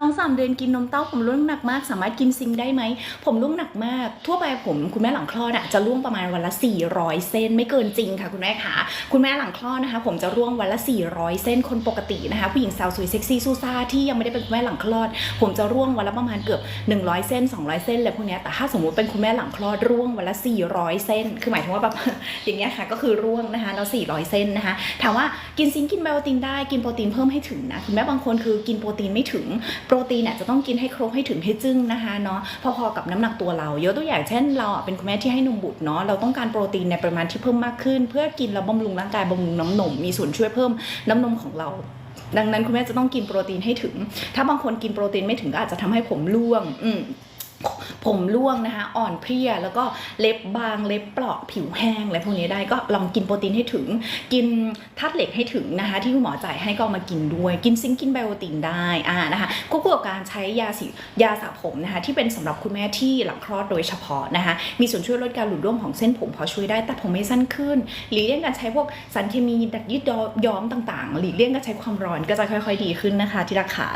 น้องสามเดือนกินนมเต้าผมร่วงหนักมาก สามารถกินซิงได้ไหม ผมร่วงหนักมาก ทั่วไปผมคุณแม่หลังคลอดอะจะร่วงประมาณวันละ 400 เส้นไม่เกินจริงค่ะคุณแม่ค่ะคุณแม่หลังคลอดนะคะ ผมจะร่วงวันละ 400 เส้นคนปกตินะคะ ผู้หญิงสาวสวยเซ็กซี่ซูซ่าที่ยังไม่ได้เป็นคุณแม่หลังคลอด ผมจะร่วงวันละประมาณเกือบ 100 เส้น 200 เส้นอะไรพวกนี้แต่ถ้าสมมุติเป็นคุณแม่หลังคลอดร่วงวันละ 400 เส้น คือหมายถึงว่าแบบอย่างเงี้ยค่ะก็คือร่วงนะคะแล้ว 400 เส้นนะคะถามว่ากินซิงกินไบโอตินได้กินโปรตีนเพิ่มให้ถึงนะคุณแม่บางคนคือกินโปรตีนไม่ถึงโปรตีนเนี่ยจะต้องกินให้ครบให้ถึงให้จึ้งนะคะเนาะพอๆกับน้ำหนักตัวเรายกตัวอย่างเช่น เราเป็นคุณแม่ที่ให้นมบุตรเนาะเราต้องการโปรตีนในปริมาณที่เพิ่มมากขึ้น เพื่อกินแล้วบำรุงร่างกายบำรุงน้ำนมมีส่วนช่วยเพิ่มน้ำนมของเราดังนั้นคุณแม่จะต้องกินโปรตีนให้ถึง ถ้าบางคนกินโปรตีนไม่ถึงก็อาจจะทำให้ผมร่วง อืม ผมร่วงนะคะ อ่อนเพลียแล้วก็เล็บบางเล็บเปราะผิวแห้งอะไรพวกนี้ได้ก็ลองกินโปรตีนให้ถึง กินธาตุเหล็กให้ถึงนะคะ ที่คุณหมอจ่ายให้ก็เอามากินด้วย กินซิงกินไบโอตินได้อ่านะคะควบคู่กับการใช้ยาสียาสระผมนะคะ ที่เป็นสำหรับคุณแม่ที่หลังคลอดโดยเฉพาะนะคะ มีส่วนช่วยลดการหลุดร่วงของเส้นผมพอช่วยได้แต่ผมไม่สั้นขึ้น หลีกเลี่ยงการใช้พวกสารเคมีดัดยืดย้อมต่างๆ หลีกเลี่ยงการใช้ความร้อนก็จะค่อย ๆ ดีขึ้นนะคะที่ราคา